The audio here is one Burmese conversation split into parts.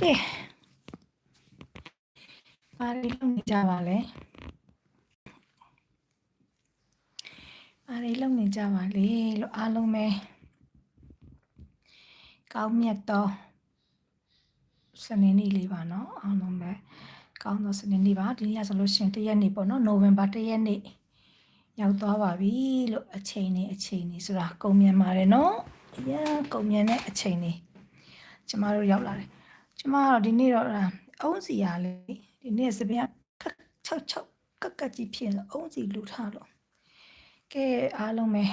ကဲပါရီလုံနေကြပါလေပါရီလုံနေကြပါလေလို့အားလုံးပဲကောင်းမြတ်သောစနေနေ့လေးပါနော်အားလုံးပဲကောင်းသောစနေနေ့ပါဒီနေ့ဆိုလို့ရှိရင်တရက်နေ့ပေါ့နော်နိုဝင်ဘာတရက်နေ့ရောက်သွားပါပြီလို့အချိန်နေအချိန်နေဆိုတာကုန်မြန်ပါတယ်နော်အရင်ကုန်မြန်တဲ့အချိန်နေကျမတို့ရောက်လာတယ် ကျမတို့ဒီနေ့တော့အုံးစီရလေးဒီနေ့စပင်းက6 6ကက်ကက်ကြီးဖြစ်နေအုံးစီလူထားလို့ကဲအားလုံးပဲ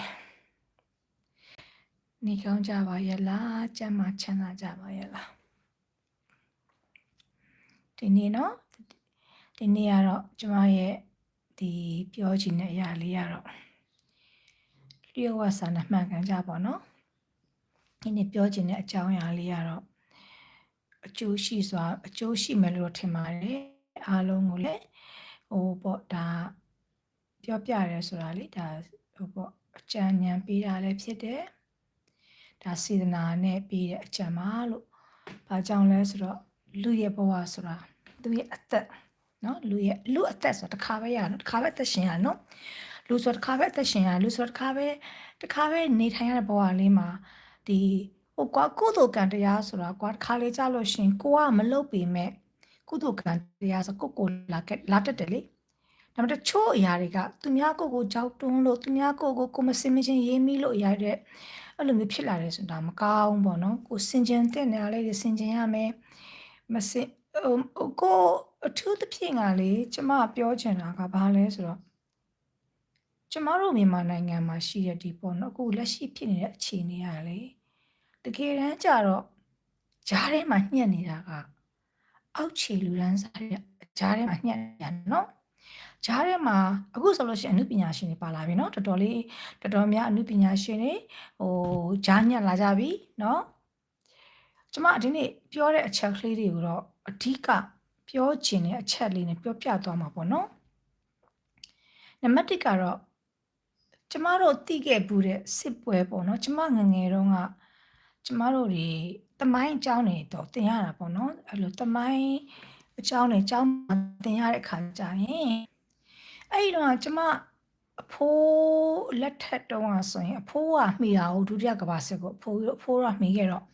နေကောင်းကြပါရဲ့လားကျမ်းမာချမ်းသာကြပါရဲ့လားဒီနေ့နော်ဒီနေ့ကတော့ကျမရဲ့ဒီပြောချင်တဲ့အရာလေးကတော့လျှို့ဝှက်စာနဲ့မှန်ကန်ကြပါတော့ဒီနေ့ပြောချင်တဲ့အကြောင်းအရာလေးကတော့ အကျိုးရှိစွာအကျိုးရှိမယ်လို့ထင်ပါတယ်အားလုံးကိုလည်းဟိုပေါ့ဒါပြောပြရဲဆိုတာလေဒါဟိုပေါ့အကြံဉာဏ်ပေးတာလည်းဖြစ်တယ်ဒါစေတနာနဲ့ပေးတဲ့အကြံပါလို့ဘာကြောင့်လဲဆိုတော့လူရဲ့ဘဝဆိုတာသူရဲ့အသက်နော်လူရဲ့လူအသက်ဆိုတာတစ်ခါပဲရနော်တစ်ခါပဲအသက်ရှင်ရနော်လူဆိုတာတစ်ခါပဲအသက်ရှင်ရလူဆိုတာတစ်ခါပဲတစ်ခါပဲနေထိုင်ရတဲ့ဘဝလေးမှာဒီ ဟိုကွာကုသိုလ်ကံတရားဆိုတာကွာတစ်ခါလေကြလို့ရှင်ကိုကမလုပ်ပေမဲ့ကုသိုလ်ကံတရားဆိုကိုကိုလာကလာတက်တယ်လေဒါပေမဲ့တချို့အရာတွေကသူများကိုကိုကြောက်တွန်းလို့သူများကိုကိုကိုမစင်မချင်းရေးမိလို့အရာတဲ့အဲ့လိုမျိုးဖြစ်လာတယ်ဆိုတာမကောင်းဘူးပေါ့နော်ကိုစင်ကြင်တဲ့နေရာလေးစင်ကြင်ရမယ်မစင်ဟိုကိုအထူးသဖြင့်ကလေကျမပြောချင်တာကဘာလဲဆိုတော့ကျမတို့မြန်မာနိုင်ငံမှာရှိတဲ့ဒီပေါ့နော်အခုလက်ရှိဖြစ်နေတဲ့အခြေအနေရလေ တကယ်တမ်းကျတော့ဂျားထဲမှာညှက်နေတာကအောက်ခြေလူရန်စားတဲ့ဂျားထဲမှာညှက်နေတာနော်ဂျားထဲမှာအခုဆိုလို့ရှိရင်အမှုပညာရှင်တွေပါလာပြီเนาะတော်တော်လေးတော်တော်များအမှုပညာရှင်တွေဟိုဂျားညက်လာကြပြီเนาะကျမဒီနေ့ပြောတဲ့အချက်ကလေးတွေကိုတော့အဓိကပြောချင်တဲ့အချက်လေးနဲ့ပြောပြသွားမှာပေါ့နော်နံပါတ်1ကတော့ကျမတို့သိခဲ့ဘူးတဲ့စစ်ပွဲပေါ့နော်ကျမငငယ်တုန်းက ကျမတို့တွေတမိုင်းအကြောင်းတွေတော့သင်ရတာပေါ့နော်အဲ့လိုတမိုင်းအကြောင်းတွေအကြောင်းသင်ရတဲ့ခါကျရင်အဲ့ဒီတော့ကျမအဖိုးလက်ထက်တုန်းကဆိုရင်အဖိုးကမိတာကိုဒုတိယကမ္ဘာစစ်ကိုအဖိုးအဖိုးကမိခဲ့တော့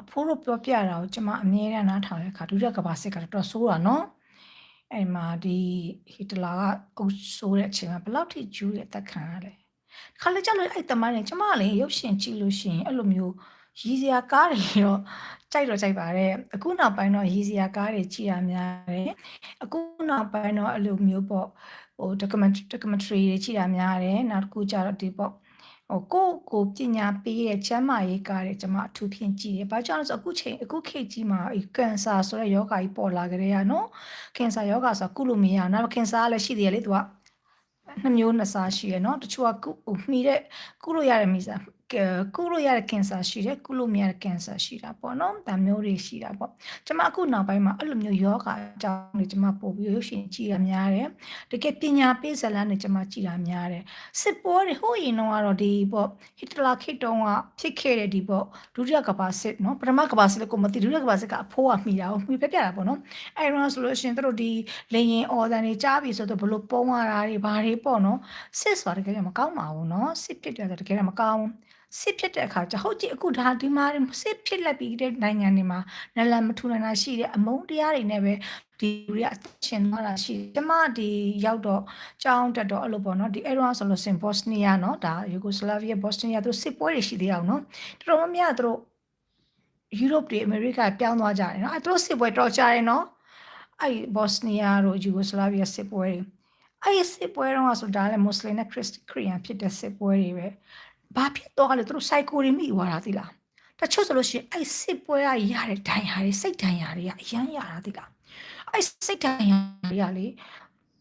အဖိုးတို့ပြောပြတာကိုကျမအမြဲတမ်းနားထောင်တဲ့အခါဒုတိယကမ္ဘာစစ်ကတော့တော်ဆိုးတာနော်အဲ့မှာဒီဟီတလာကအုပ်ဆိုးတဲ့အချိန်မှာဘယ်လောက်ထိကျူးတဲ့အသက်ခံရလဲခါလေကြလို့အဲ့တမန်နဲ့ကျမကလည်းရုပ်ရှင်ကြည့်လို့ရှိရင်အဲ့လိုမျိုး ရည်စရာကားတွေတော့ကြိုက်တော့ကြိုက်ပါတယ်အခုနောက်ပိုင်းတော့ရည်စရာကားတွေကြည့်ရများတယ်အခုနောက်ပိုင်းတော့အဲ့လိုမျိုးပေါ့ဟို documentary documentary တွေကြည့်ရများတယ်နောက်တစ်ခုကျတော့ဒီပေါ့ဟိုကိုကိုပညာပေးတဲ့ကျမ်းမာရေးကားတွေကျွန်မအထူးဖြင့်ကြည့်တယ်။ဘာကြောင့်လဲဆိုအခုချိန်အခုခေတ်ကြီးမှာကင်ဆာဆိုတဲ့ယောဂါကြီးပေါ်လာကြတဲ့ရနော်။ကင်ဆာယောဂါဆိုကုလို့မရဘူး။နောက်ကင်ဆာကလည်းရှိသေးတယ်လေသူကနှစ်မျိုးနှစ်စားရှိရနော်။တချို့ကကုမှီတဲ့ကုလို့ရတဲ့မိစား ကုလို့ရတဲ့ကင်ဆာရှိတယ်ကုလို့မရတဲ့ကင်ဆာရှိတာပေါ့နော်ဒါမျိုးတွေရှိတာပေါ့ကျွန်မအခုနောက်ပိုင်းမှာအဲ့လိုမျိုးယောဂအကြောင်းတွေကျွန်မပို့ပြီးရုပ်ရှင်ကြည့်ရများတယ်တကယ်ပညာပေးဇာတ်လမ်းတွေကျွန်မကြည့်တာများတယ်စစ်ပွဲတွေဟိုရင်တော့ကတော့ဒီပေါ့ဟစ်တလာခေတ်တုန်းကဖြစ်ခဲ့တဲ့ဒီပေါ့ဒုတိယကမ္ဘာစစ်နော်ပထမကမ္ဘာစစ်လည်းကိုမသိဒုတိယကမ္ဘာစစ်ကအဖိုးကမိတာကိုမိပြပြတာပေါ့နော်အဲ့တော့ဆိုလို့ရှိရင်တို့ဒီလေရင်အော်တန်တွေကြားပြီဆိုတော့ဘလို့ပုံရတာတွေဘာတွေပေါ့နော်စစ်ဆိုတာတကယ်မကောင်းပါဘူးနော်စစ်ဖြစ်တယ်ဆိုတကယ်မကောင်းဘူး စစ်ဖြစ်တဲ့အခါကျဟုတ်ကြည့်အခုဒါဒီမှာစစ်ဖြစ်လက်ပြီးတဲ့နိုင်ငံတွေမှာနလန်မထူနနာရှိတဲ့အမုန်းတရားတွေနဲ့ပဲဒီလူတွေကအချင်းသွားတာရှိတယ်။ကျမဒီရောက်တော့ကြောင်းတက်တော့အဲ့လိုပေါ့နော်ဒီအဲရောဆိုလို့စင်ဘော့စနီးယားနော်ဒါယူဂိုစလာဗီးယားဘော့စနီးယားတို့စစ်ပွဲတွေရှိသေးအောင်နော်တော်တော်များများတို့ယူရိုပတွေအမေရိကပြောင်းသွားကြတယ်နော်အဲတို့စစ်ပွဲတော်ကြတယ်နော်အဲဘော့စနီးယားတို့ယူဂိုစလာဗီးယားစစ်ပွဲတွေအဲ့ဒီစစ်ပွဲတော့ဆိုဒါလည်းမွတ်စလင်နဲ့ခရစ်ခရီးယန်ဖြစ်တဲ့စစ်ပွဲတွေပဲ ဘာဖြစ်တော့လဲသူတို့ psycho တွေမိသွားတာသိလားတချို့ဆိုလို့ရှိရင်အဲ့စစ်ပွဲရရတဲ့ဒဏ်ရာတွေစိတ်ဒဏ်ရာတွေကအရန်ရတာသိလားအဲ့စိတ်ဒဏ်ရာတွေကလေ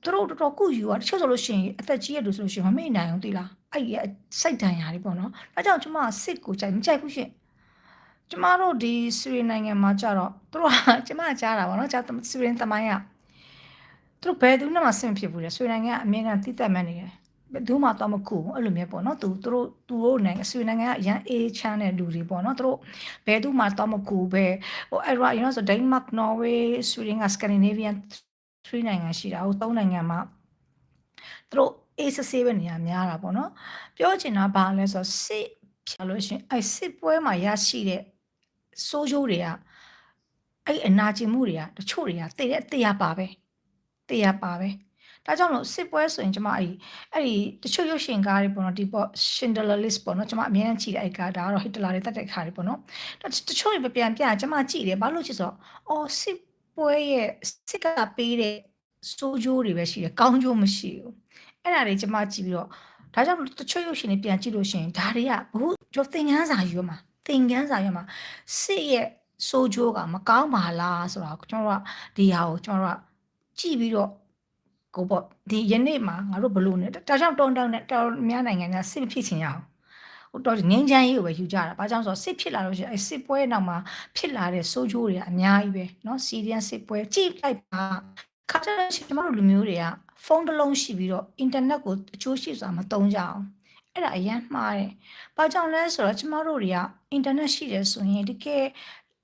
သူတို့တော်တော်ကုယူอ่ะတချို့ဆိုလို့ရှိရင်အသက်ကြီးရလို့ဆိုလို့ရှိရင်မမေ့နိုင်အောင်သိလားအဲ့ဒီစိတ်ဒဏ်ရာတွေပေါ့နော်ဒါကြောင့်ကျမစစ်ကိုကြိုက်မကြိုက်ဘူးရှင်ကျမတို့ဒီစရီနိုင်ငံမှာကြတော့သူတို့ကကျမကြားတာပေါ့နော်ကြားစရီတမိုင်းကသူတို့ဘယ်သူမှမဆင်ဖြစ်ဘူးလေစရီနိုင်ငံကအမြဲတမ်းတိတက်မှန်နေတယ်ဘဘယ် သူမှတော့မကူဘူးအဲ့လိုမျိုးပေါ့နော်သူသူတို့သူတို့နိုင်ငံဆွေနိုင်ငံကအရန်အေးချမ်းတဲ့လူတွေပေါ့နော်သူတို့ဘယ်သူမှတော့မကူပဲဟိုအဲ့တော့ you know ဆို Denmark Norway Sweden က Scandinavian 3နိုင်ငံရှိတာဟို၃နိုင်ငံမှာသူတို့အေးစဆေးပဲနေရာများတာပေါ့နော်ပြောချင်တာဘာလဲဆိုတော့စစ်ဖြစ်လို့ရှရင်အဲ့စစ်ပွဲမှာရရှိတဲ့စိုးကျိုးတွေကအဲ့အနာကျင်မှုတွေကတချို့တွေကတည်တဲ့တရားပါပဲတရားပါပဲ ဒါကြောင့်လို့စစ်ပွဲဆိုရင်ကျမအဲ့ဒီအဲ့ဒီတချို့ရုပ်ရှင်ကားတွေပေါ့နော်ဒီပေါ့ Schindler List ပေါ့နော်ကျမအများကြီးကြည့်တဲ့အဲ့ကားဒါကတော့ Hitler တွေတက်တဲ့ခါတွေပေါ့နော်တချို့တွေပြန်ပြန်ကျမကြည့်တယ်ဘာလို့ချစ်ဆိုတော့အော်စစ်ပွဲရဲ့စစ်ကပေးတဲ့စိုးကျိုးတွေပဲရှိတယ်ကောင်းကျိုးမရှိဘူးအဲ့ဒါတွေကျမကြည့်ပြီးတော့ဒါကြောင့်တချို့ရုပ်ရှင်တွေပြန်ကြည့်လို့ရှိရင်ဒါတွေကဘုကျွန်တော်သင်ခန်းစာယူမှာသင်ခန်းစာယူမှာစစ်ရဲ့စိုးကျိုးကမကောင်းပါလားဆိုတော့ကျွန်တော်တို့ကဒီဟာကိုကျွန်တော်တို့ကကြည့်ပြီးတော့ ကိုပေါ့ဒီယနေ့မှာငါတို့ဘလို့နဲ့ဒါကြောင့်တောင်းတောင်းနဲ့တော်များနိုင်ငံကစစ်ဖြစ်ချင်ရအောင်ဟိုတော့ငင်းချမ်းရေးကိုပဲယူကြတာဘာကြောင့်ဆိုတော့စစ်ဖြစ်လာလို့ရှိရင်အဲစစ်ပွဲနောက်မှာဖြစ်လာတဲ့စိုးကျိုးတွေကအများကြီးပဲเนาะစီရီယန်စစ်ပွဲကြည့်လိုက်ပါခါကျတော့ကျမတို့လူမျိုးတွေကဖုန်းတစ်လုံးရှိပြီးတော့အင်တာနက်ကိုအချိုးရှိစွာမသုံးကြအောင်အဲ့ဒါအရင်မှားတယ်။ဘာကြောင့်လဲဆိုတော့ကျမတို့တွေကအင်တာနက်ရှိတယ်ဆိုရင်တကယ်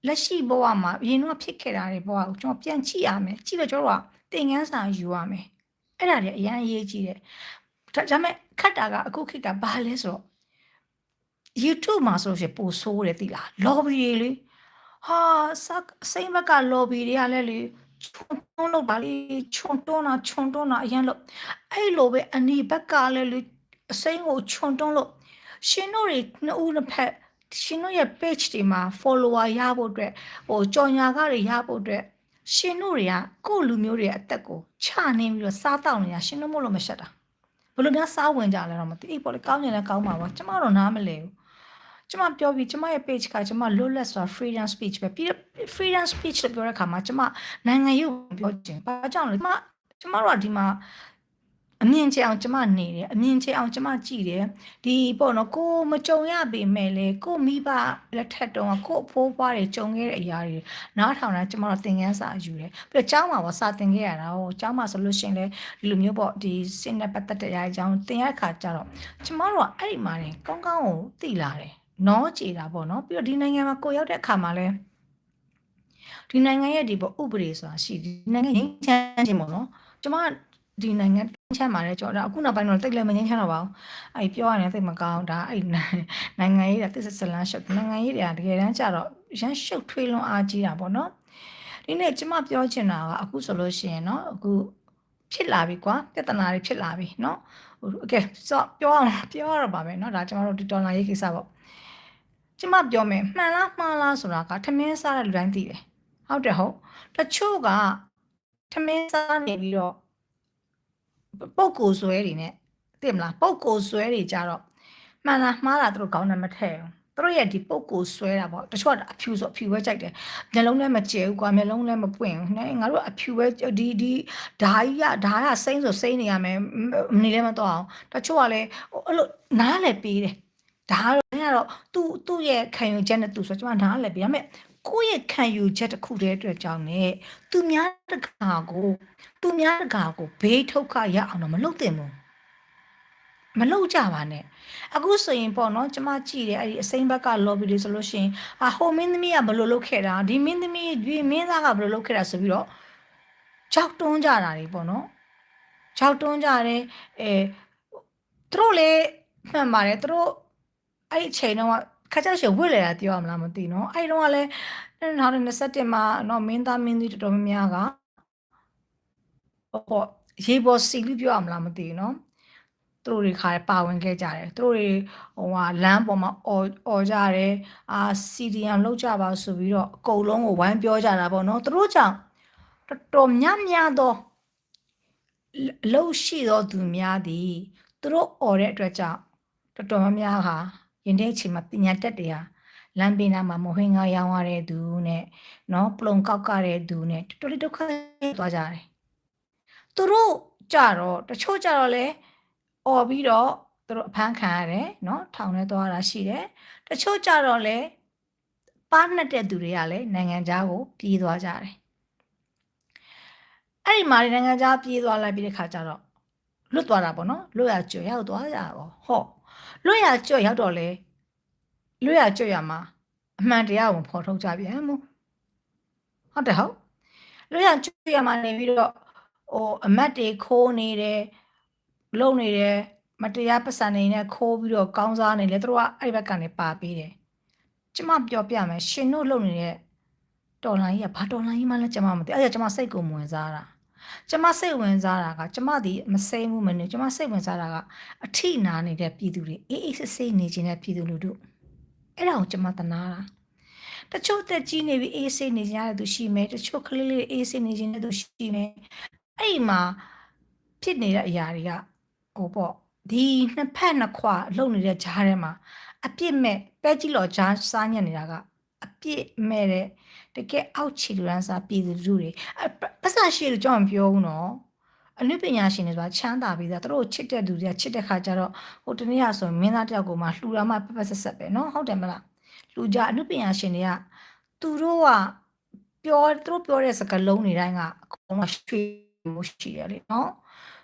လက်ရှိဘဝမှာအရင်ကဖြစ်ခဲ့တာတွေဘဝကိုကျွန်တော်ပြန်ကြည့်ရမယ်။ကြည့်လို့ကျွန်တော်တို့ကသင်ခန်းစာယူရမယ်။ အဲ့ဒါတွေအရင်အရေးကြီးတယ်။ဒါပေမဲ့ခတ်တာကအခုခေတ်ကဘာလဲဆိုတော့ YouTube မှာဆိုရှင်ပိုဆိုးတယ်သိလား။ lobby တွေလေဟာစစိမ့်ဘက်က lobby တွေကလည်းလေခြုံတွန်းလို့ပါလေခြုံတွန်းတာခြုံတွန်းတာအရင်လို့အဲ့လိုပဲအနီဘက်ကလည်းလေအစိမ့်ကိုခြုံတွန်းလို့ရှင်တို့တွေနှစ်ဦးနှစ်ဖက်ရှင်တို့ရဲ့ page တွေမှာ follower ရဖို့အတွက်ဟိုကြော်ညာကားတွေရဖို့အတွက် ရှင်တို့တွေကကိုယ့်လူမျိုးတွေရဲ့အသက်ကိုချနေပြီးတော့စားတောက်နေတာရှင်တို့မို့လို့မရှက်တာဘယ်လိုများစားဝင်ကြလဲတော့မသိအေးပေါ့လေကောင်းရင်လည်းကောင်းပါပါကျမတော့နားမလဲဘူးကျမပြောပြီးကျမရဲ့ page ကကျမလွတ်လပ်စွာ freedom speech ပဲပြီးတော့ freedom speech လို့ပြောတဲ့အခါမှာကျမနိုင်ငံရေးကိုပြောချင်ဘာကြောင့်လဲကျမကျမတို့ကဒီမှာ အမြင်ချအောင်ကျမနေတယ်အမြင်ချအောင်ကျမကြည့်တယ်ဒီပေါ့နော်ကိုမကြုံရပေမဲ့လေကိုမိဘလက်ထက်တုန်းကကိုအဖိုးဖွားတွေကြုံခဲ့တဲ့အရာတွေနားထောင်တာကျမတို့သင်ခန်းစာယူတယ်ပြီးတော့ကျောင်းမှာပေါ့စာသင်ခဲ့ရတာဟိုကျောင်းမှာဆိုလို့ရှိရင်လေဒီလိုမျိုးပေါ့ဒီစင်နဲ့ပတ်သက်တဲ့အရာအကြောင်းသင်ရခါကြတော့ကျမတို့ကအဲ့ဒီမှာနေကောင်းကောင်းကိုသိလာတယ်နောကြည်တာပေါ့နော်ပြီးတော့ဒီနိုင်ငံမှာကိုရောက်တဲ့အခါမှာလဲဒီနိုင်ငံရဲ့ဒီပေါ့ဥပဒေဆိုတာရှိဒီနိုင်ငံငြိမ်းချမ်းခြင်းပေါ့နော်ကျမ ဒီနိုင်ငံချမ်းပါတယ်ကြော်ဒါအခုနောက်ပိုင်းတော့တိတ်လည်းမငြိမ်းချမ်းတော့ပါဘူးအဲ့ပြောရရင်တိတ်မကောင်းဒါအဲ့နိုင်ငံရေးကသစ္စာစလန်းရှုပ်နိုင်ငံရေးတွေကတကယ်တမ်းကျတော့ရမ်းရှုပ်ထွေးလွန်အားကြီးတာပေါ့နော်ဒီနေ့ကျမပြောချင်တာကအခုဆိုလို့ရှိရင်เนาะအခုဖြစ်လာပြီကွာပြဿနာတွေဖြစ်လာပြီเนาะโอเคဆိုပြောအောင်ပြောရတော့ပါပဲเนาะဒါကျမတို့ဒီဒေါ်လာရေးကိစ္စပေါ့ကျမပြောမယ်မှန်လားမှားလားဆိုတာကထမင်းစားတဲ့လူတိုင်းသိတယ်ဟုတ်တယ်ဟုတ်တချို့ကထမင်းစားနေပြီးတော့ ပုတ်ကိုဆွဲတွေနဲ့သိမလားပုတ်ကိုဆွဲတွေကြတော့မှန်လားမှားလားသူတို့ကောင်းတယ်မထည့်ဘူးသူတို့ရဲ့ဒီပုတ်ကိုဆွဲတာပေါ့တချို့ကအဖြူဆိုအဖြူပဲကြိုက်တယ်မျက်လုံးလည်းမကျဲဘူးကွာမျက်လုံးလည်းမပွင့်ဘူးနဲ့ငါတို့အဖြူပဲဒီဒီဓာကြီးကဓာကစိမ့်ဆိုစိမ့်နေရမယ်မနေလည်းမတော့အောင်တချို့ကလည်းအဲ့လိုနားလည်းပေးတယ်ဒါကတော့သူ့သူ့ရဲ့ခံယူချက်နဲ့သူဆိုကျွန်မနားလည်းပေးရမယ်ကိုယ့်ရဲ့ခံယူချက်တစ်ခုတည်းအတွက်ကြောင့် ਨੇ သူများတကာကို သူများတကာကိုဘေးထုတ်ခရအောင်တော့မလုပ်သင့်ဘူးမလုပ်ကြပါနဲ့အခုဆိုရင်ပေါ့နော်ကျမကြည့်တယ်အဲ့ဒီအစိမ်းဘက်က lobby တွေဆိုလို့ရှိရင်အာဟိုမင်းသမီးကဘယ်လိုလုပ်ခဲ့တာဒီမင်းသမီးဒီမင်းသားကဘယ်လိုလုပ်ခဲ့တာဆိုပြီးတော့ကြောက်တွန်းကြတာတွေပေါ့နော်ကြောက်တွန်းကြတယ်အဲသူတို့လည်းမှန်ပါတယ်သူတို့အဲ့ဒီအချိန်တော့ခါကျရှင်ဝစ်လေတာပြောရမလားမသိနော်အဲ့တော့ကလည်း2021မှာတော့မင်းသားမင်းသမီးတော်တော်များများက ဟောရေပေါ်စီလူပြောရမလားမသိဘူးနော်သူတို့တွေခါပါဝင်ခဲ့ကြတယ်သူတို့တွေဟိုဟာလမ်းပေါ်မှာအော်အော်ကြတယ်အာစီဒီယမ်လောက်ကြပါဆိုပြီးတော့အကုန်လုံးကိုဝိုင်းပြောကြတာပေါ့နော်သူတို့ကြောင့်တော်တော်များများသောအလုပ်ရှိသောသူများသည်သူတို့អော်တဲ့အတွက်ကြောင့်တော်တော်များများဟာယင်းတဲ့အချိန်မှာပညာတတ်တွေဟာလမ်းဘေးနားမှာမဟင်းကားရောင်းရတဲ့သူနဲ့နော်ပလုံကောက်ကတဲ့သူနဲ့တော်တော်လေးဒုက္ခသွားကြတယ် သူတို့ကြတော့တချို့ကြတော့လဲអော်ပြီးတော့သူတို့အဖမ်းခံရတယ်နော်ထောင်ထဲသွားတာရှိတယ်တချို့ကြတော့လဲပါနှက်တဲ့သူတွေကလည်းနိုင်ငံသားကိုပြေးသွားကြတယ်အဲ့ဒီမှာနိုင်ငံသားပြေးသွားလိုက်ပြီးတဲ့ခါကျတော့လွတ်သွားတာပေါ့နော်လွတ်ရကြော်ရောက်သွားကြပါဟောလွတ်ရကြော်ရောက်တော့လေလွတ်ရကြော်ရမှာအမှန်တရားကိုဖော်ထုတ်ကြပြန်မို့ဟုတ်တယ်ဟုတ်လွတ်ရကြော်ရမှာနေပြီးတော့ ဟိုအမတ်တွေခိုးနေတယ်လုံနေတယ်မတရားပတ်စံနေနဲ့ခိုးပြီးတော့ကောင်းစားနေလေသူတို့ကအဲ့ဘက်ကနေပါပေးတယ်ကျမပြောပြမယ်ရှင်တို့လုံနေတဲ့တော်လိုင်းကြီးကဘာတော်လိုင်းကြီးမှလည်းကျမမသိအဲ့ဒါကျမစိတ်ကိုဝင်စားတာကျမစိတ်ဝင်စားတာကကျမဒီမစိမ့်ဘူးမနေကျမစိတ်ဝင်စားတာကအထိနာနေတဲ့ပြည်သူတွေအေးအေးဆေးဆေးနေခြင်းတဲ့ပြည်သူလူတို့အဲ့ဒါကိုကျမတနာတာတချို့တက်ကြီးနေပြီးအေးဆေးနေကြတဲ့သူရှိမယ်တချို့ကလေးလေးအေးဆေးနေခြင်းတဲ့သူရှိမယ် အဲ့မှာဖြစ်နေတဲ့အရာတွေကဟိုပေါ့ဒီနှစ်ဖက်နှစ်ခွာလုံနေတဲ့ဂျားထဲမှာအပြစ်မဲ့ပဲကြီးလော်ဂျားစားညက်နေတာကအပြစ်မဲ့တဲ့တကယ်အောက်ခြေလူရန်စားပြည်သူလူတွေပတ်စာရှိလို့ကြောင်းပြောဦးနော်အနုပညာရှင်တွေဆိုတာချမ်းသာပြီးသားသူတို့ချစ်တဲ့လူတွေကချစ်တဲ့ခါကျတော့ဟိုတနေ့ကဆိုရင်မင်းသားတယောက်ကိုမှလှူတာမှပပဆက်ဆက်ပဲနော်ဟုတ်တယ်မလားလူကြအနုပညာရှင်တွေကသူတို့ကပြောသူတို့ပြောတဲ့စကားလုံးတွေတိုင်းကအကုန်လုံးရွှေ မျိုးရှိရလေနော်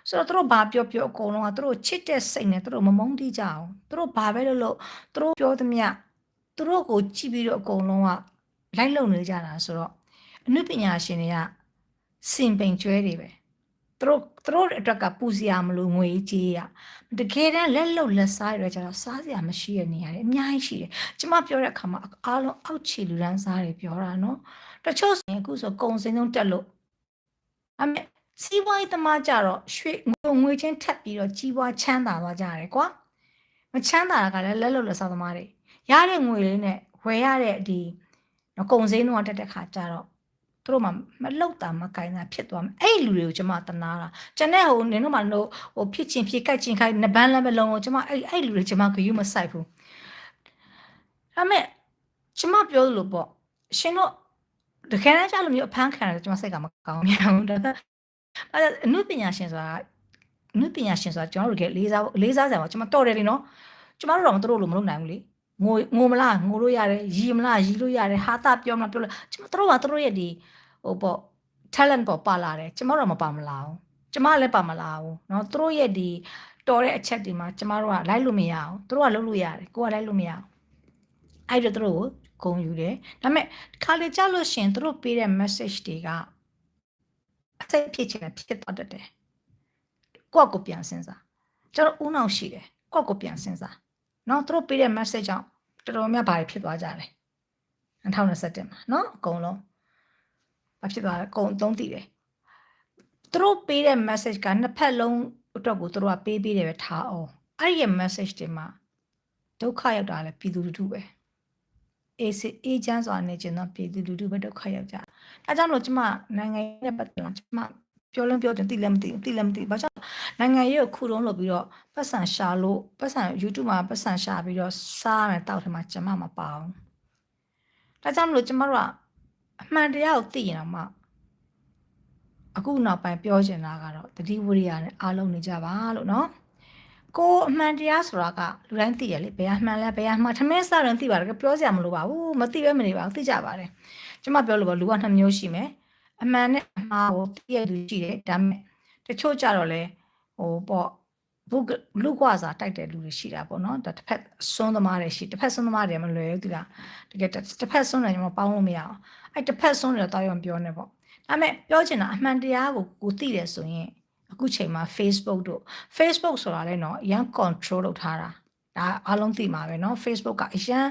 ဆိုတော့သူတို့ဘာပြောပြောအကုန်လုံးကသူတို့ချစ်တဲ့စိတ်နဲ့သူတို့မမုန်းတိကြအောင်သူတို့ဘာပဲလုပ်လို့သူတို့ပြောသမျှသူတို့ကိုကြည့်ပြီးတော့အကုန်လုံးကလိုက်လုံနေကြတာဆိုတော့အနုပညာရှင်တွေကစင်ပိန်ကျွဲတွေပဲသူတို့သူတို့အတွက်ကပူစရာမလိုငွေကြေးရတကယ်တမ်းလက်လုံလက်စားရကြတော့စားစရာမရှိတဲ့နေရာတွေအများကြီးရှိတယ်ကျမပြောတဲ့အခါမှာအားလုံးအောက်ခြေလူရန်စားတွေပြောတာနော်တချို့ဆိုရင်အခုဆိုကုံစင်းဆုံးတက်လို့အမေ စီးပွားရေးသမားကြတော့ရွှေငွေချင်းထပ်ပြီးတော့ကြီးပွားချမ်းသာသွားကြတယ်ကွာမချမ်းသာတာကလည်းလက်လုံလက်စားသမားတွေရတဲ့ငွေလေးနဲ့ဝယ်ရတဲ့ဒီကုံစင်းတော့တက်တဲ့ခါကျတော့သူတို့မှမလောက်တာမကင်တာဖြစ်သွားမယ်အဲ့လူတွေကိုကျွန်မတနာတာကျွန်တဲ့ဟိုနင်တို့မှလို့ဟိုဖြစ်ချင်းဖြစ်ကြိုက်ချင်းခိုင်းနဘန်းလည်းမလုံးဘူးကျွန်မအဲ့အဲ့လူတွေကျွန်မဂရုမစိုက်ဘူးဒါမဲ့ကျွန်မပြောလို့ပေါ့ရှင်တို့တကယ်တမ်းကျလို့မျိုးအဖမ်းခံတယ်ကျွန်မစိတ်ကမကောင်းပြန်ဘူးဒါ ။အဲအနုပညာရှင်ဆိုတာအနုပညာရှင်ဆိုတာကျွန်တော်တို့ကလေးစားလေးစားဆံပါကျွန်မတော်တယ်လေနော်။ကျွန်မတို့တော့မတို့လို့မလုပ်နိုင်ဘူးလေ။ငိုငိုမလားငိုလို့ရတယ်ရီမလားရီလို့ရတယ်ဟာတာပြောမလားပြောလို့ကျွန်မတို့ကတို့ရဲ့ဒီဟိုပေါ့ talent ပေါ့ပါလာတယ်ကျွန်မတို့မပါမလားဘူး။ကျွန်မလည်းပါမလားဘူး။နော်တို့ရဲ့ဒီတော်တဲ့အချက်ဒီမှာကျမတို့ကလိုက်လို့မရအောင်သူတို့ကလုပ်လို့ရတယ်ကိုကလိုက်လို့မရအောင်အဲ့ဒါသူတို့ကိုဂုံယူတယ်ဒါပေမဲ့ခါလေကြလို့ရှင်သူတို့ပေးတဲ့ message တွေက အစိတ်ဖြစ်ချင်ဖြစ်သွားတတ်တယ်ကိုယ့်ကိုပြန်စဉ်းစားကျွန်တော်ဦးနောက်ရှိတယ်ကိုယ့်ကိုပြန်စဉ်းစားနော်သူတို့ပေးတဲ့ message ကြောင့်တော်တော်များဘာတွေဖြစ်သွားကြတယ်2021မှာနော်အကုန်လုံးဘာဖြစ်သွားလဲအကုန်သုံးတည်တယ်သူတို့ပေးတဲ့ message ကနှစ်ဖက်လုံးအတွက်ကိုသူတို့ကပေးပေးတယ်ပဲထားအောင်အဲ့ဒီ message တွေမှာဒုက္ခရောက်တာလဲပြည်သူလူထုပဲအေးစစ်အေးချမ်းစွာနေကျင်တော့ပြည်သူလူထုပဲဒုက္ခရောက်ကြ ဒါကြောင့်လို့ကျမနိုင်ငံရေးနဲ့ပတ်သက်လို့ကျမပြောလုံးပြောချင်သိလည်းမသိသိလည်းမသိဘာကြောင့်နိုင်ငံရေးကိုခုတုံးလုပ်ပြီးတော့ပတ်စံရှာလို့ပတ်စံ YouTube မှာပတ်စံရှာပြီးတော့စားမယ်တောက်ထဲမှာကျမမပါဘူးဒါကြောင့်မလို့ကျမတို့ကအမှန်တရားကိုသိရင်တော့မှအခုနောက်ပိုင်းပြောချင်တာကတော့တတိဝိရိယနဲ့အားလုံးနေကြပါလို့နော်ကိုအမှန်တရားဆိုတာကလူတိုင်းသိရလေဘယ်အမှန်လဲဘယ်အမှားထမင်းစားတယ်သိပါတယ်ပြောစရာမလိုပါဘူးမသိပဲမနေပါဘူးသိကြပါတယ် ကျမပြောလို့ပါလူကနှစ်မျိုးရှိမယ်အမှန်နဲ့အမှားကိုသိရသူရှိတယ်ဒါပေမဲ့တချို့ကြတော့လေဟိုပေါ့ဘုလူကွာစာတိုက်တဲ့လူတွေရှိတာပေါ့နော်ဒါတစ်ဖက်စွန်းသမားတွေရှိတစ်ဖက်စွန်းသမားတွေမလွယ်ဘူးသူကတကယ်တစ်ဖက်စွန်းတယ်ကျွန်တော်ပေါင်းလို့မရအောင်အဲ့တစ်ဖက်စွန်းတယ်တော့တောင်းပြောနေပေါ့ဒါပေမဲ့ပြောချင်တာအမှန်တရားကိုကိုသိတယ်ဆိုရင်အခုချိန်မှာ Facebook တို့ Facebook ဆိုတာလည်းနော်အရန် control လုပ်ထားတာ ဒါအားလုံးသိမှာပဲเนาะ Facebook ကအရန်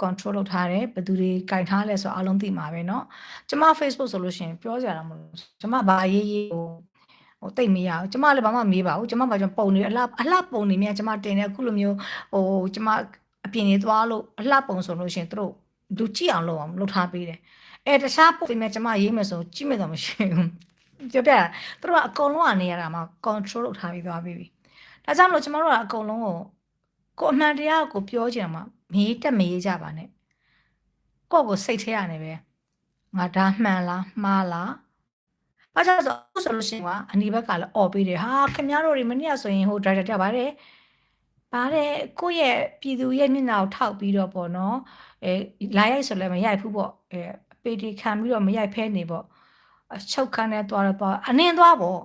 control လုပ်ထားတယ်ဘယ်သူတွေကင်ထားလဲဆိုအားလုံးသိမှာပဲเนาะကျမ Facebook ဆိုလို့ရှိရင်ပြောကြရတာမဟုတ်ကျမဘာရေးရေးဟိုဟိုတိတ်မရဘူးကျမလည်းဘာမှမေးပါဘူးကျမဘာကြောင့်ပုံနေအလှအလှပုံနေမြကျမတင်တယ်အခုလိုမျိုးဟိုကျမအပြင်နေသွားလို့အလှပုံဆိုလို့ရှိရင်တို့လူကြည့်အောင်လုပ်အောင်လုပ်ထားပေးတယ်အဲတခြားပုံတွေမြကျမရေးမယ်ဆိုကြည့်မယ်တော့မရှိဘူးပြောပြသူတို့ကအကုန်လုံးကနေရတာမှာ control လုပ်ထားပြီးသွားပြီဒါကြောင့်မလို့ကျမတို့ကအကုန်လုံးကို ကိုအမှန်တရားကိုပြောချင်မှာမေးတက်မေးကြပါနဲ့ကိုယ့်ကိုစိတ်ထဲရနေပဲငါဒါမှန်လားမှားလားဘာကြောင့်ဆိုဆိုလို့ရှိရင်ကအနီဘက်ကလည်းអော်ပေးတယ်ဟာခင်ဗျားတို့တွေမနေ့ကဆိုရင်ဟိုဒရိုက်တာတက်ပါတယ်ပါတယ်ကိုယ့်ရဲ့ပြည်သူရဲ့မျက်နှာကိုထောက်ပြီးတော့ပေါ့နော်အဲလာရိုက်ဆိုလည်းမရိုက်ဘူးပေါ့အဲပေတီခံပြီးတော့မရိုက်ဖဲနေပေါ့အချုပ်ခန်းနဲ့သွားတော့သွားအနင်းသွားပေါ့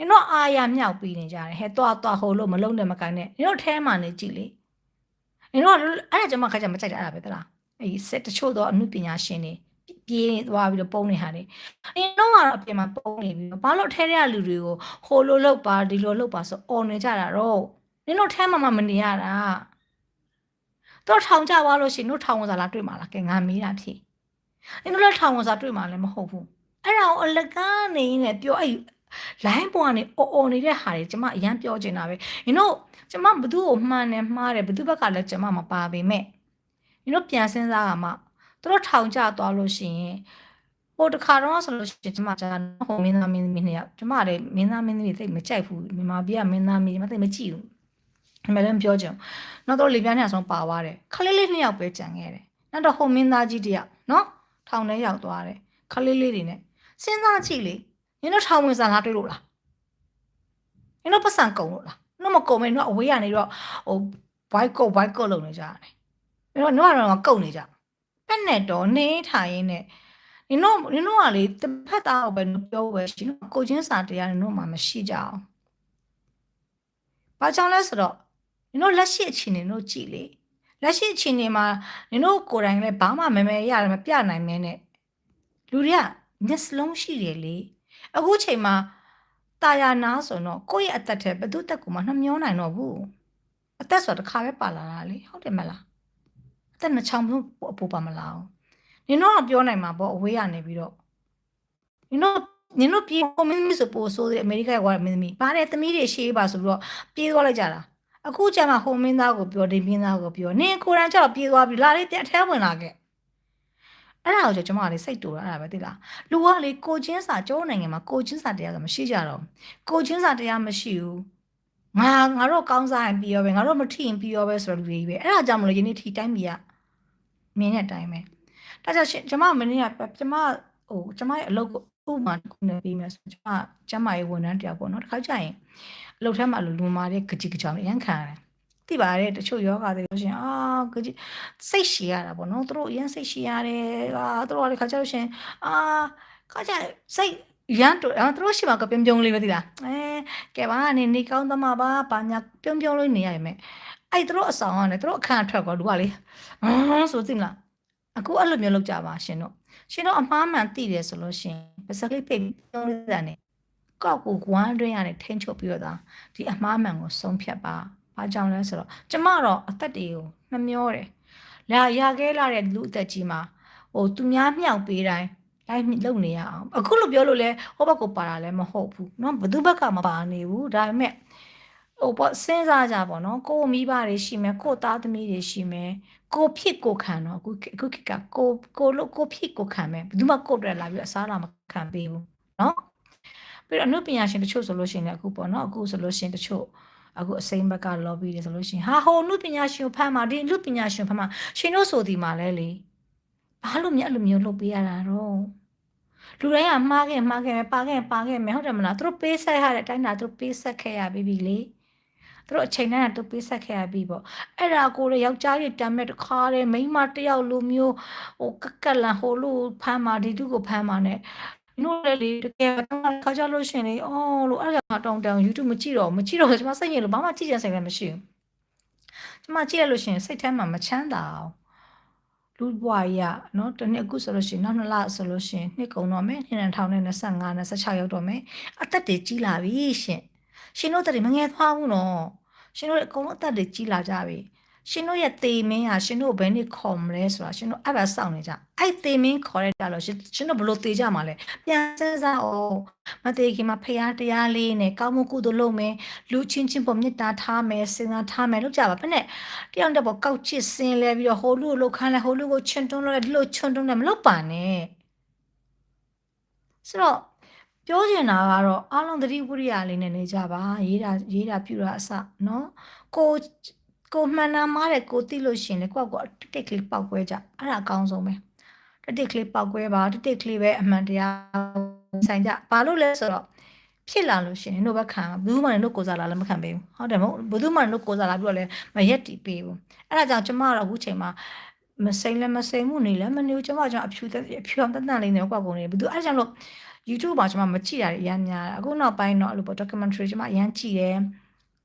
နင်တို့အာရမြောက်ပြီးနေကြတယ်ဟဲ့သွားသွားဟိုလို့မလုံးနဲ့မကိုင်းနဲ့နင်တို့ထဲမှာနေကြည့်လေနင်တို့ကအဲ့ဒါကျွန်မခါကြမကြိုက်တာအဲ့ဒါပဲတလားအဲ့စက်တချို့တော့အမှုပညာရှင်တွေပြေးသွားပြီးတော့ပုံနေဟာနေနင်တို့ကတော့အပြင်မှာပုံနေပြီးတော့ဘာလို့ထဲတဲ့လူတွေကိုဟိုလိုလောက်ပါဒီလိုလောက်ပါဆိုអော်နေကြတာတော့နင်တို့ထဲမှာမှမနေရတာတော့ထောင်ကြသွားလို့ရှိရင်တို့ထောင်ဝင်စားလာတွေ့မှာလားကဲငါမေးတာဖြစ်နင်တို့လည်းထောင်ဝင်စားတွေ့မှာလည်းမဟုတ်ဘူးအဲ့ဒါကိုအလကားနေနဲ့ပြောအဲ့ line ပေါ်ကနေអော်អော်နေတဲ့ဟာတွေကျမအရန်ပြောချင်တာပဲ။ you know ကျမဘသူ့ကိုမှန်တယ်မှားတယ်ဘသူဘက်ကလည်းကျမမပါပေမဲ့ you know ပြန်စဉ်းစားရမှာသူတို့ထောင်ကျသွားလို့ရှိရင်ဟိုတခါတော့ဆိုလို့ရှိရင်ကျမကျဟိုမင်းသားမင်းသမီးနှစ်ယောက်ကျမလည်းမင်းသားမင်းသမီးသိမကြိုက်ဘူးမြန်မာပြည်ကမင်းသားမင်းမသိမကြည့်ဘူး။အမှန်တမ်းပြောကြအောင်။နောက်တော့လေပြားနဲ့အဆုံးပါသွားတယ်။ခလေးလေးနှစ်ယောက်ပဲကြံခဲ့တယ်။နောက်တော့ဟိုမင်းသားကြီးတယောက်နော်ထောင်ထဲရောက်သွားတယ်။ခလေးလေးတွေနဲ့စဉ်းစားကြည့်လေ။ နင်တို့ထောင်ဝင်စားလားတွေ့လို့လားနင်တို့ပတ်စံကုန်လို့လားနင်တို့မကုန်မဲ့နင်တို့အဝေးကနေတော့ဟိုဘိုက်ကုတ်ဘိုက်ကုတ်လုပ်နေကြတယ်နင်တို့နင်တို့ကတော့ကုတ်နေကြပက်နဲ့တော့နေထိုင်ရင်းနဲ့နင်တို့နင်တို့ကလေတစ်ဖက်သားကိုပဲပြောပဲရှင်ကိုချင်းစာတရားနင်တို့မှမရှိကြအောင်ဘာကြောင့်လဲဆိုတော့နင်တို့လက်ရှိအခြေအနေတို့ကြည်လေလက်ရှိအခြေအနေမှာနင်တို့ကိုယ်တိုင်လည်းဘာမှမမဲရတယ်မပြနိုင်မဲနဲ့လူတွေကမျက်စလုံးရှိတယ်လေ အခုချိန်မှာတာယာနာဆိုတော့ကိုယ့်ရဲ့အသက်ထဲဘယ်သူတက်ကူမှနှမျောနိုင်တော့ဘူးအသက်ဆိုတော့တစ်ခါပဲပါလာတာလေဟုတ်တယ်မလားအသက်နှစ်ချောင်းလုံးအပူပါမလားနင်တို့ကပြောနိုင်မှာပေါ့အဝေးရနေပြီးတော့နင်တို့နင်တို့ပြေးဟိုမင်းမဆိုပို့ဆိုးတဲ့အမေရိကရောက်မင်းသမီးပါတယ်သမီးတွေရှေးပါဆိုပြီးတော့ပြေးသွားလိုက်ကြတာအခုကျမှဟိုမင်းသားကိုပြောဒီမင်းသားကိုပြောနင်ကိုရန်ကျတော့ပြေးသွားပြီလာလေးတက်ထဲဝင်လာခဲ့ အဲ့ဒါကိုကျွန်မကလေစိတ်တူတာအဲ့ဒါပဲသိလားလူကလေကိုချင်းစာကျိုးနိုင်ငံမှာကိုချင်းစာတရားဆိုမရှိကြတော့ကိုချင်းစာတရားမရှိဘူးငါငါတို့ကောင်းစားရင်ပြီးရောပဲငါတို့မထီရင်ပြီးရောပဲဆိုတော့လူတွေပဲအဲ့ဒါကြောင့်မလို့ယနေ့ထီတိုင်းပြည်ကမြင်တဲ့အတိုင်းပဲဒါကြောင့်ကျွန်မမင်းကကျွန်မဟိုကျွန်မရဲ့အလုပ်ကိုဥပမာတစ်ခုနဲ့ပြီးမယ်ဆိုကျွန်မကျမရဲ့ဝန်ထမ်းတယောက်ပေါ့နော်တစ်ခါကျရင်အလုပ်ထဲမှာလူလူမာတဲ့ကြကြီးကြောင်ရမ်းခံရတယ် သိပါတယ်တချို့ယောဂတွေလို့ရှင်အာကြကြီးစိတ်ရှည်ရတာပေါ့နော်သူတို့အရင်စိတ်ရှည်ရတယ်အာသူတို့ကလည်းခါကြလို့ရှင်အာခါကြစိတ်ရန်တို့သူတို့ရှိမှာကပြုံးပြုံးလေးပဲသိလားအဲကဲပါနေနေကောင်းသမားပါပါညာပြုံးပြုံးလေးနေရမယ်အဲ့သူတို့အဆောင်ကနေသူတို့အခန့်အထွက်ကောလူကလေဟမ်ဆိုသိမလားအခုအဲ့လိုမျိုးလုပ်ကြပါရှင်တို့ရှင်တို့အမှားမှန်သိတယ်ဆိုလို့ရှင်ပါစကလေးပိတ်ပြုံးလေးတာနဲ့ကောက်ကိုကွမ်းတွင်းရနေထိန်းချုပ်ပြီးတော့ဒီအမှားမှန်ကိုဆုံးဖြတ်ပါ ဘာကြောင့်လဲဆိုတော့ကျမတော့အသက်တွေကိုနှမျောတယ်လာရခဲ့လာတဲ့လူအသက်ကြီးမှာဟိုသူများမြောက်ပေးတိုင်းလိုက်လုံနေရအောင်အခုလိုပြောလို့လဲဟိုဘက်ကိုပါတာလည်းမဟုတ်ဘူးเนาะဘသူဘက်ကမပါနေဘူးဒါပေမဲ့ဟိုပေါ့စဉ်းစားကြပါတော့ကိုမိဘတွေရှိမယ်ကိုသားသမီးတွေရှိမယ်ကိုဖြစ်ကိုခံတော့အခုအခုခေတ်ကကိုကိုလို့ကိုဖြစ်ကိုခံမယ်ဘယ်သူမှကိုတ်တယ်လာပြီးအစားလာမခံပေးဘူးเนาะပြီးတော့အနုပညာရှင်တချို့ဆိုလို့ရှိရင်လည်းအခုပေါ့เนาะအခုဆိုလို့ရှိရင်တချို့ အခုအစိမ်းဘက်က lobby တွေဆိုလို့ရှိရင်ဟာဟိုလူပညာရှင်ကိုဖမ်းမှာဒီလူပညာရှင်ဖမ်းမှာရှင်တို့ဆိုဒီမှာလဲလေဘာလို့မြတ်လိုမျိုးလုပ်ပေးရတာတော့လူတိုင်းကမှားခဲ့မှားခဲ့ပါခဲ့ပါခဲ့မယ်ဟုတ်တယ်မလားသူတို့ပေးဆက်ရတဲ့အတိုင်းသာသူတို့ပေးဆက်ခဲ့ရပြီပြီလေသူတို့အချိန်နဲ့သူပေးဆက်ခဲ့ရပြီပေါ့အဲ့ဒါကိုရယောက်ျားကြီးတမ်းမဲ့တခါတည်းမိန်းမတယောက်လိုမျိုးဟိုကက်ကက်လန်ဟိုလူဖမ်းမှာဒီလူကိုဖမ်းမှာ ਨੇ နို့လည်းလေတကယ်ခါကြလို့ရှင်လေအော်လို့အဲ့ဒါတောင်တောင် YouTube မကြည့်တော့မကြည့်တော့ကျွန်မစိတ်ညစ်လို့ဘာမှကြည့်ချင်စိတ်လည်းမရှိဘူးကျွန်မကြည့်ရလို့ရှင်စိတ်ထဲမှာမချမ်းသာအောင်လူဘွားရနော်တနေ့အခုဆိုလို့ရှိရင်နောက်နှစ်လဆိုလို့ရှိရင်နှစ်ကုန်တော့မယ်2025 26ရောက်တော့မယ်အသက်တွေကြီးလာပြီရှင်ရှင်တို့တည်းမငယ်သွားဘူးနော်ရှင်တို့အကုန်လုံးအသက်တွေကြီးလာကြပြီ ရှင်တို့ရဲ့သေမင်းဟာရှင်တို့ဘယ်နှစ်ခေါ်မလဲဆိုတာရှင်တို့အဲ့ဒါစောင့်နေကြအဲ့သေမင်းခေါ်တဲ့ကြလို့ရှင်တို့ဘလို့သေကြမှာလဲပြန်စဉ်းစားအောင်မသေးခင်မှာဖရားတရားလေးနဲ့ကောင်းမှုကုသိုလ်လုပ်မယ်လူချင်းချင်းပေါ်မေတ္တာထားမယ်စဉ်းစားထားမယ်လုပ်ကြပါဘယ်နဲ့တယောက်တစ်ပေါ်ကောက်ချစ်စင်းလဲပြီးတော့ဟိုလူကိုလှုပ်ခမ်းလဲဟိုလူကိုချွန်းတွန်းလဲဒီလိုချွန်းတွန်းလဲမလုပ်ပါနဲ့ဆိုတော့ပြောချင်တာကတော့အားလုံးသတိဝိရိယလေးနဲ့နေကြပါရေးတာရေးတာပြူတာအစနော်ကို ကိုမှန်တာမားတယ်ကိုသိလို့ရှင်လေကိုကကိုတစ်တိတ်ကလေးပောက်ကွဲကြအဲ့ဒါအကောင်းဆုံးပဲတစ်တိတ်ကလေးပောက်ကွဲပါတစ်တိတ်ကလေးပဲအမှန်တရားဆိုင်ကြဘာလို့လဲဆိုတော့ဖြစ်လာလို့ရှင်တို့ဘက်ခံဘယ်သူမှတို့ကိုစားလာလည်းမခံပေးဘူးဟုတ်တယ်မဟုတ်ဘယ်သူမှတို့ကိုစားလာပြီးတော့လည်းမရက်တီးပေးဘူးအဲ့ဒါကြောင့်ကျမကတော့အခုချိန်မှာမစိမ့်လည်းမစိမ့်မှုနေလည်းမနေဘူးကျမကျွန်မအဖြူတက်အဖြူအောင်တက်တန်လေးနဲ့ကွက်ကုန်နေဘယ်သူအဲ့ကြောင့်လို့ YouTube မှာကျွန်မမကြည့်တာတွေအများများအခုနောက်ပိုင်းတော့အဲ့လိုပေါ့ documentary ကျွန်မအရင်ကြည့်တယ်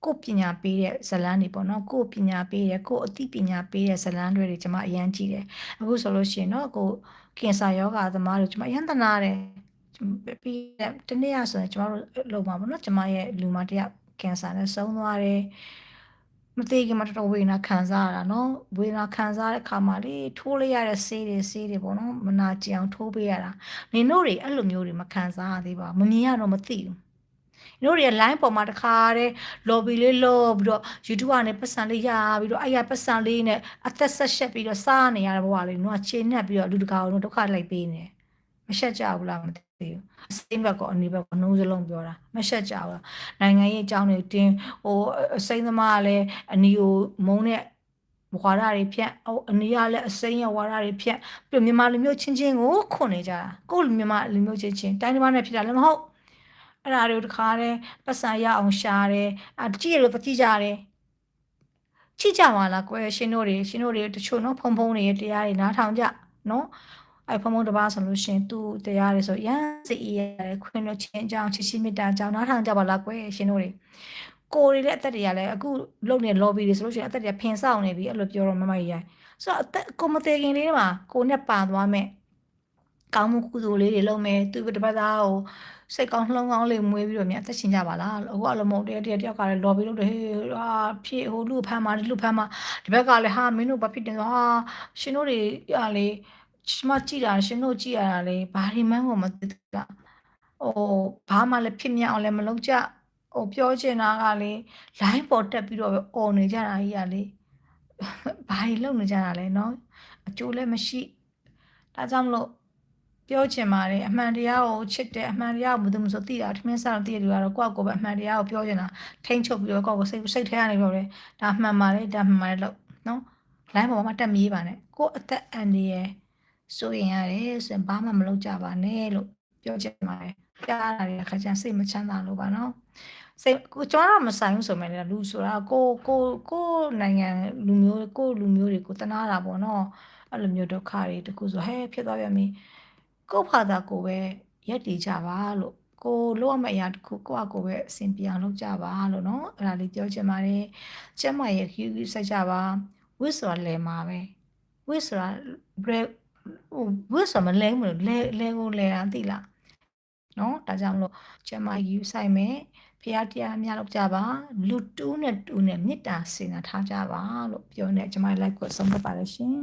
ကိုပညာပေးတဲ့ဇလန်းတွေပေါ့နော်ကိုပညာပေးတဲ့ကိုအသိပညာပေးတဲ့ဇလန်းတွေကျွန်မအရင်ကြည့်တယ်အခုဆိုလို့ရှိရင်တော့ကိုကင်ဆာယောဂသမားတွေကျွန်မအရင်တနာတယ်ပြီးတဲ့တနေ့ရဆိုရင်ကျွန်တော်တို့လုံမှာပေါ့နော်ကျွန်မရဲ့လူမတယောက်ကင်ဆာနဲ့ဆုံးသွားတယ်မသေးခင်မှာတော်တော်ဝေဒနာခံစားရတာနော်ဝေဒနာခံစားတဲ့အခါမှာလေထိုးလိုက်ရတဲ့ဆေးတွေဆေးတွေပေါ့နော်မနာကြအောင်ထိုးပေးရတာနင်တို့တွေအဲ့လိုမျိုးတွေမခံစားရသေးပါဘူးမမြင်ရတော့မသိဘူး တို့တွေ line ပေါ်မှာတခါတည်း lobby လေးလောပြီးတော့ YouTube ကနေပတ်စံလေးရပြီးတော့အဲ့ရပတ်စံလေးနဲ့အသက်ဆက်ရှက်ပြီးတော့စားနေရတဲ့ဘဝလေးတို့ကချိန်နှက်ပြီးတော့လူတကာကိုဒုက္ခလိုက်ပေးနေတယ်မရှက်ကြဘူးလားမသိဘူးအစိမ့်ဘက်ကောအနီးဘက်ကောနှုံးစလုံးပြောတာမရှက်ကြဘူးလားနိုင်ငံရေးအကြောင်းတွေတင်းဟိုအစိမ့်သမားကလည်းအနီးကိုမုန်းတဲ့ဝါဒတွေဖြတ်ဟိုအနီးကလည်းအစိမ့်ရဝါဒတွေဖြတ်ပြီးမြန်မာလူမျိုးချင်းချင်းကိုခွန်နေကြတာကိုယ့်လူမြန်မာလူမျိုးချင်းချင်းတိုင်းတစ်ပါးနဲ့ဖြစ်တာလည်းမဟုတ် အဲ့ဒါတွေကိုတခါတည်းပတ်စံရအောင်ရှာတယ်အကြည့်ရလို့ပတိကြတယ်ချိကြပါလားကွယ်ရှင်တို့တွေရှင်တို့တွေတချို့နော်ဖုံဖုံတွေတရားတွေနားထောင်ကြနော်အဲ့ဖုံဖုံတစ်ပါးဆိုလို့ရှင်သူ့တရားတွေဆိုရမ်းစိတ်အေးရတယ်ခွင်လို့ချင်းအကြောင်းချစ်ရှိမေတ္တာအကြောင်းနားထောင်ကြပါလားကွယ်ရှင်တို့တွေကိုတွေလည်းအသက်တွေကလည်းအခုလုံနေ lobby တွေဆိုလို့ရှိရင်အသက်တွေကဖင်ဆောင်နေပြီအဲ့လိုပြောတော့မမကြီးရိုင်းဆိုတော့အသက်ကိုမသေးခင်လေးမှာကိုနဲ့ပါသွားမယ် ကောင်းမှုကုသိုလ်လေးတွေလုပ်မယ်သူတပတ်သားကိုစိတ်ကောင်းနှလုံးကောင်းလေးမွေးပြီးတော့မြတ်သက်ရှင်ကြပါလားအခုအလုံးမုံတည်းတည်းတယောက်ကလည်း lobby လုပ်တယ်ဟေးဟာဖြစ်ဟိုလူဖမ်းမှာလူဖမ်းမှာဒီဘက်ကလည်းဟာမင်းတို့ဘာဖြစ်တယ်ဆိုဟာရှင်တို့တွေရလေကျမကြည့်တာရှင်တို့ကြည့်ရတာလေဘာဒီမှန်းကိုမသိတာဟိုဘာမှလည်းဖြစ်မြောက်အောင်လည်းမလုပ်ကြဟိုပြောချင်တာကလေ line ပေါ်တက်ပြီးတော့ပဲអော်နေကြတာကြီးကလေဘာတွေလုပ်နေကြတာလဲเนาะအကျိုးလည်းမရှိဒါကြောင့်မလို့ ပြောချင်ပါတယ်အမှန်တရားကိုချစ်တယ်အမှန်တရားကိုဘယ်သူမှမဆိုသိတာထမင်းစားတော့သိတယ်လို့ကတော့ကိုယ့်ကိုယ်ပဲအမှန်တရားကိုပြောချင်တာထိမ့်ချုပ်ပြီးတော့ကိုယ့်ကိုယ်စိတ်စိတ်ထဲကနေပြောတယ်ဒါမှန်ပါတယ်ဒါမှန်ပါတယ်လို့နော် line ပေါ်မှာတက်မီးပါနဲ့ကိုယ့်အသက်အန္တရာယ်စိုးရင်ရတယ်ဆိုရင်ဘာမှမလုပ်ကြပါနဲ့လို့ပြောချင်ပါတယ်ကြားရတဲ့ခါကျစိတ်မချမ်းသာလို့ပါနော်စိတ်ကိုကျွန်တော်မဆိုင်ဘူးဆိုမှလည်းလူဆိုတာကိုကိုကိုနိုင်ငံလူမျိုးကိုလူမျိုးတွေကိုတနာတာပေါ့နော်အဲ့လိုမျိုးဒုက္ခတွေတခုဆိုဟဲဖြစ်သွားပြန်ပြီ ကိုယ့်ဘာသာကိုပဲရက်တည်ကြပါလို့ကိုလိုရမယ့်အရာတစ်ခုကိုယ့်အကိုပဲအစဉ်ပြေအောင်လုပ်ကြပါလို့เนาะအဲ့ဒါလေးပြောချင်ပါတယ်ကျမရဲ့ QQ စိုက်ကြပါဝစ်ဆိုတာလဲမှာပဲဝစ်ဆိုတာဘယ်ဟိုဝစ်ဆိုတာမလဲဘူးလဲလဲကိုလဲတာသိလားเนาะဒါကြောင့်မလို့ကျမ QQ စိုက်မယ်ဖះတရားများလုပ်ကြပါလူတူးနဲ့တူးနဲ့မေတ္တာစေနာထားကြပါလို့ပြောနေကျမ live ကိုဆုံးဖြတ်ပါရရှင်